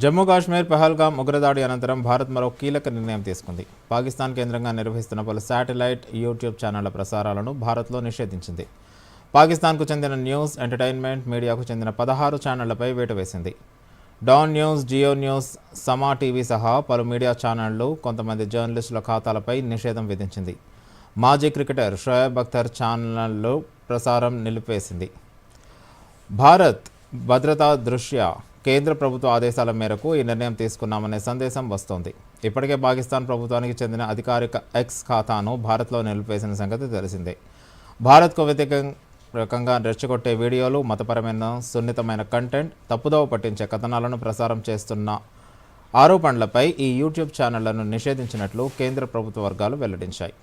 జమ్మూ కాశ్మీర్ పెహల్గామ్ ఉగ్రదాడి అనంతరం భారత్ మరో కీలక నిర్ణయం తీసుకుంది. పాకిస్తాన్ కేంద్రంగా నిర్వహిస్తున్న పలు శాటిలైట్ యూట్యూబ్ ఛానళ్ళ ప్రసారాలను భారత్లో నిషేధించింది. పాకిస్తాన్కు చెందిన న్యూస్ ఎంటర్టైన్మెంట్ మీడియాకు చెందిన పదహారు ఛానళ్ళపై వేటు వేసింది. Dawn news Geo news Samaa TV సహా పలు మీడియా ఛానళ్ళు కొంతమంది జర్నలిస్టుల ఖాతాలపై నిషేధం విధించింది. మాజీ క్రికెటర్ షోయబ్ అఖ్తర్ ఛానళ్ళు ప్రసారం నిలిపివేసింది. భారత్ భద్రతా దృష్ట్యా కేంద్ర ప్రభుత్వ ఆదేశాల మేరకు ఈ నిర్ణయం తీసుకున్నామనే సందేశం వస్తోంది. ఇప్పటికే పాకిస్తాన్ ప్రభుత్వానికి చెందిన అధికారిక ఎక్స్ ఖాతాను భారత్లో నిలిపివేసిన సంగతి తెలిసిందే. భారత్కు వ్యతిరేకంగా రెచ్చగొట్టే వీడియోలు మతపరమైన సున్నితమైన కంటెంట్ తప్పుదోవ పట్టించే కథనాలను ప్రసారం చేస్తున్న ఆరోపణలపై ఈ యూట్యూబ్ ఛానళ్ళను నిషేధించినట్లు కేంద్ర ప్రభుత్వ వర్గాలు వెల్లడించాయి.